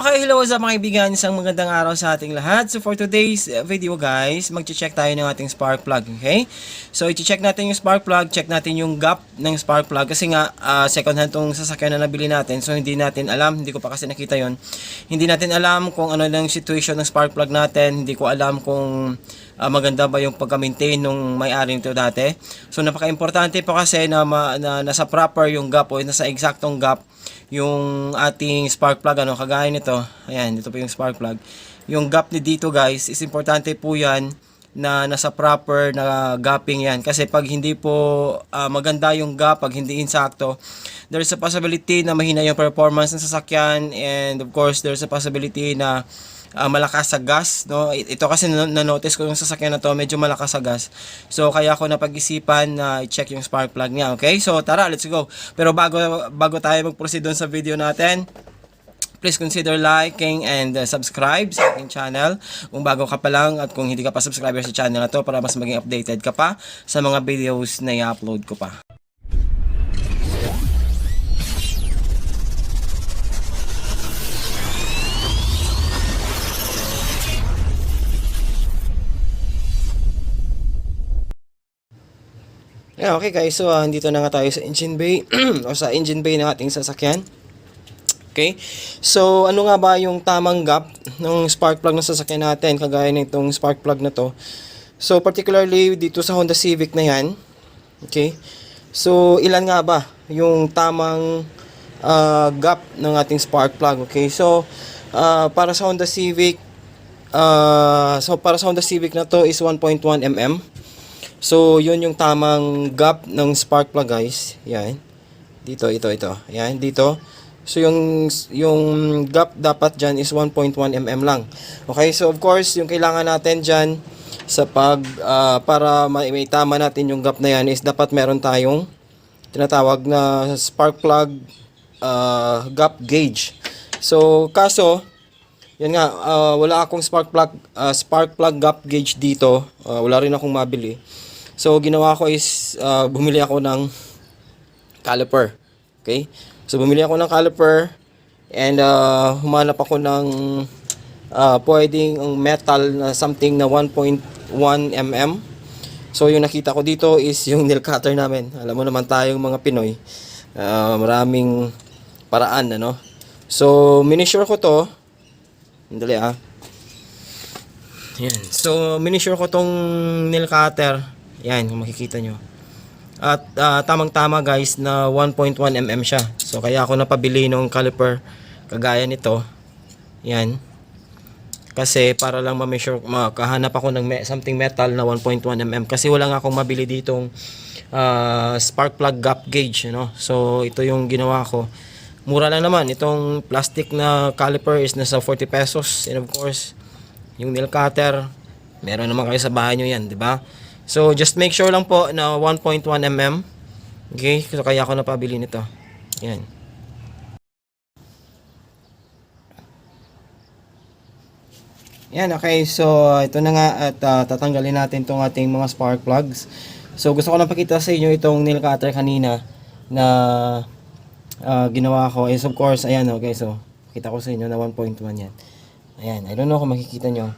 Okay, hello sa mga kaibigan. Isang magandang araw sa ating lahat. So for today's video guys, mag-check tayo ng ating spark plug, okay? So i-check natin yung spark plug, check natin yung gap ng spark plug kasi nga uh, second hand tong sasakyan na nabili natin. So hindi natin alam, hindi ko pa kasi nakita yon. Hindi natin alam kung ano lang situation ng spark plug natin. Hindi ko alam kung uh, maganda ba yung pagka-maintain nung may-ari nito dati. So napaka-importante po kasi na, ma, na nasa proper yung gap o nasa eksaktong gap yung ating spark plug ano kagaya nito ayan dito po yung spark plug. Yung gap ni dito guys is importante po yan na nasa proper na gapping yan. Kasi pag hindi po ah, maganda yung gap pag hindi insakto there's a possibility na mahina yung performance ng sasakyan and of course there's a possibility na ah, malakas sa gas no? Ito kasi na- na-notice ko yung sasakyan na to medyo malakas sa gas. So kaya ako napag-isipan na i-check yung spark plug niya okay? So tara let's go. Pero bago bago tayo mag-proceed sa video natin please consider liking and uh, subscribe sa aking channel. Kung bago ka pa lang at kung hindi ka pa subscriber sa channel na to para mas maging updated ka pa sa mga videos na i-upload ko pa Yeah, okay guys. So, uh, dito na nga tayo sa engine bay o sa engine bay ng ating sasakyan. Okay? So, ano nga ba yung tamang gap ng spark plug ng sasakyan natin kagaya nitong spark plug na to? So, particularly dito sa Honda Civic na yan. Okay? So, ilan nga ba yung tamang uh, gap ng ating spark plug? Okay? So, uh, para sa Honda Civic, uh, so para sa Honda Civic na to is 1.1 mm. So, yun yung tamang gap ng spark plug, guys. Yan. Dito, ito, ito. Yan, dito. So, yung, yung gap dapat dyan is 1.1 mm lang. Okay, so of course, yung kailangan natin dyan sa pag, ah, para may, may tama natin yung gap na yan is dapat meron tayong tinatawag na spark plug ah, gap gauge. So, kaso, yan nga, ah, wala akong spark plug ah, spark plug gap gauge dito. Ah, wala rin akong mabili. So ginawa ko is ah, bumili ako ng caliper. Okay? So bumili ako ng caliper and ah, humanap ako ng ah, pwedeng metal na something na 1.1 mm. So yung nakita ko dito is yung nail cutter namin. Alam mo naman tayong mga Pinoy. ah, maraming paraan ano. So minisure ko to Dali ah. Yan. So, minisure ko tong nail cutter. Yan, kung makikita nyo. At ah, tamang-tama guys na 1.1 mm siya. So, kaya ako napabili ng caliper kagaya nito. Yan. Kasi para lang ma-measure, makahanap ako ng me- something metal na 1.1 mm. Kasi wala nga akong mabili ditong ah, spark plug gap gauge. You know? So, ito yung ginawa ko. Mura lang naman. Itong plastic na caliper is nasa 40 pesos. And of course, yung nail cutter, meron naman kayo sa bahay nyo yan, di ba? So, just make sure lang po na 1.1 mm. Okay? So, kaya ako napabili nito. Yan. Yan, okay. So, ito na nga at ah, tatanggalin natin tong ating mga spark plugs. So, gusto ko lang pakita sa inyo itong nail cutter kanina na ah, ginawa ko is of course, ayan okay. So, kita ko sa inyo na 1.1 yan. Ayan, I don't know kung makikita nyo.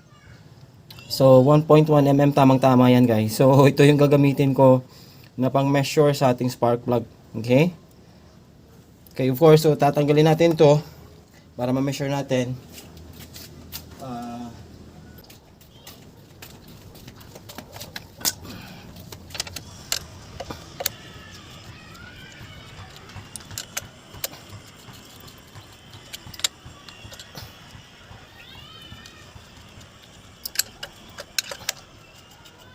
So, 1.1 mm tamang-tama yan guys. So, ito yung gagamitin ko na pang measure sa ating spark plug. Okay? Okay, of course, so tatanggalin natin to para ma-measure natin. Ah,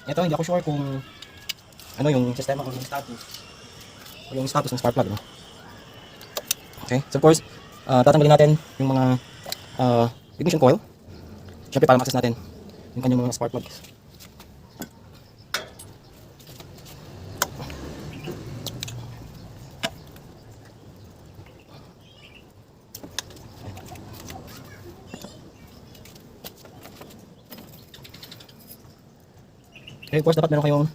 Ito, hindi ako sure kung ano yung sistema kung yung status. O yung status ng spark plug. No? Okay, so of course, uh, tatanggalin natin yung mga uh, ignition coil. Siyempre para ma-access natin yung kanyang mga spark plugs. Okay, of course, dapat meron kayong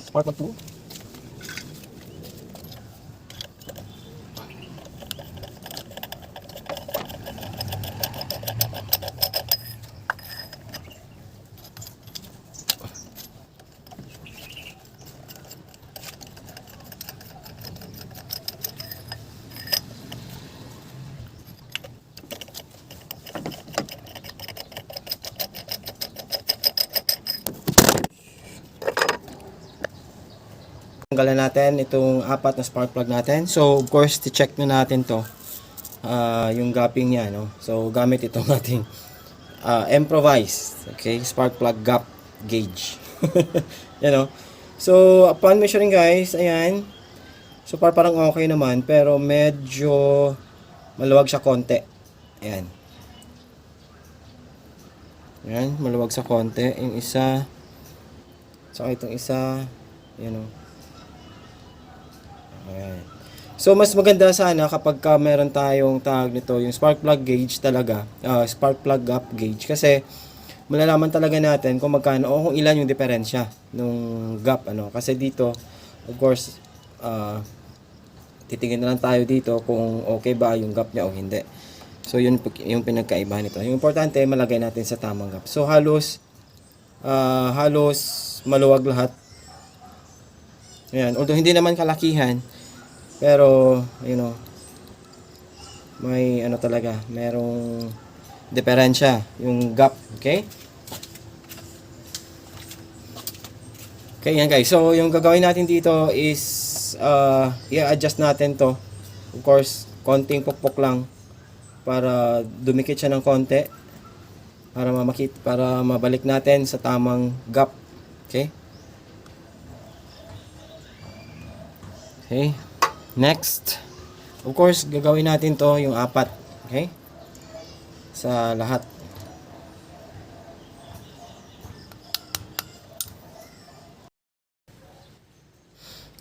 spark plug tool. Tanggalan natin itong apat na spark plug natin. So, of course, check na natin to. ah, yung gapping niya, no? So, gamit itong ating uh, improvise, okay? Spark plug gap gauge. Yan, no? So, upon measuring guys, ayan. So, par parang okay naman, pero medyo maluwag siya konti. Ayan. Ayan, maluwag sa konti. Yung isa, saka itong isa, yan o. Ayan. So, mas maganda sana kapag ka meron tayong tag nito, yung spark plug gauge talaga, ah, spark plug gap gauge. Kasi, malalaman talaga natin kung magkano o kung ilan yung diferensya nung gap. ano Kasi dito, of course, ah, titingin na lang tayo dito kung okay ba yung gap niya o hindi. So, yun yung pinagkaiba nito. Yung importante, malagay natin sa tamang gap. So, halos, ah, halos maluwag lahat. Ayan. Although, hindi naman kalakihan, pero, you know, may ano talaga, merong diferensya, yung gap, okay? Okay, yan guys. So, yung gagawin natin dito is uh, i-adjust natin to. Of course, konting pukpok lang para dumikit siya ng konti para mamakit para mabalik natin sa tamang gap. Okay? Okay. Next. Of course, gagawin natin to yung apat. Okay? Sa lahat.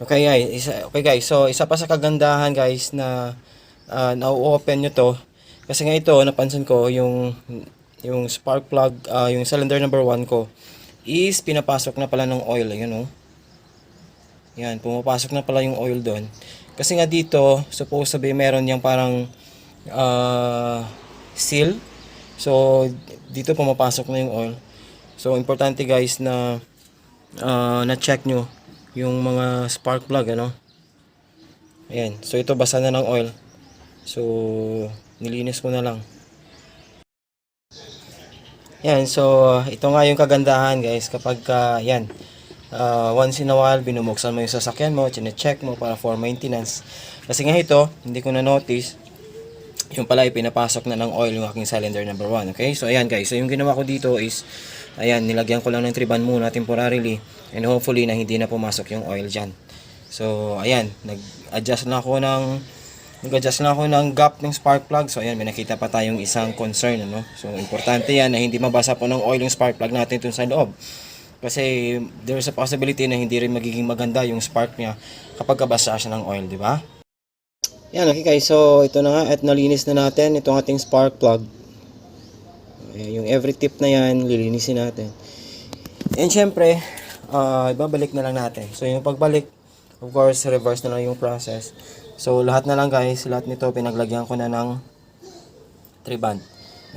Okay guys, isa, okay guys. So isa pa sa kagandahan guys na uh, na-open nyo to kasi nga ito napansin ko yung yung spark plug, ah, yung cylinder number 1 ko is pinapasok na pala ng oil, yun oh. Yan, pumapasok na pala yung oil doon. Kasi nga dito, suppose sabi meron yung parang ah, seal. So dito pumapasok na yung oil. So importante guys na ah, na-check nyo yung mga spark plug ano. Ayan. So ito basa na ng oil. So nilinis ko na lang. Yan, so ito nga yung kagandahan guys kapag ka, yan, ah, once in a while binubuksan mo yung sasakyan mo, chine-check mo para for maintenance. Kasi nga ito, hindi ko na notice, yung pala ay pinapasok na ng oil yung aking cylinder number 1. Okay, so ayan guys, so yung ginawa ko dito is, ayan, nilagyan ko lang ng triban muna temporarily and hopefully na hindi na pumasok yung oil dyan. So ayan, nag-adjust na ako ng nag-adjust na ako ng gap ng spark plug. So, ayan, may nakita pa tayong isang concern, ano? So, importante yan na hindi mabasa po ng oil yung spark plug natin dun sa loob. Kasi, there's a possibility na hindi rin magiging maganda yung spark niya kapag kabasa siya ng oil, di ba? Yan, okay guys. So, ito na nga at nalinis na natin itong ating spark plug. Yung every tip na yan, lilinisin natin. And syempre, ah, ibabalik na lang natin. So, yung pagbalik, of course, reverse na lang yung process. So, lahat na lang guys, lahat nito pinaglagyan ko na ng triband.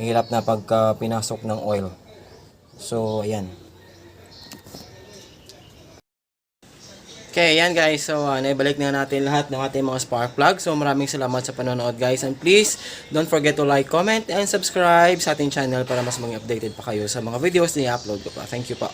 Mahirap na pagka pinasok ng oil. So, ayan. Okay, ayan guys. So, uh, naibalik na natin lahat ng ating mga spark plug. So, maraming salamat sa panonood guys. And please, don't forget to like, comment, and subscribe sa ating channel para mas mga updated pa kayo sa mga videos na i-upload ko pa. Thank you pa.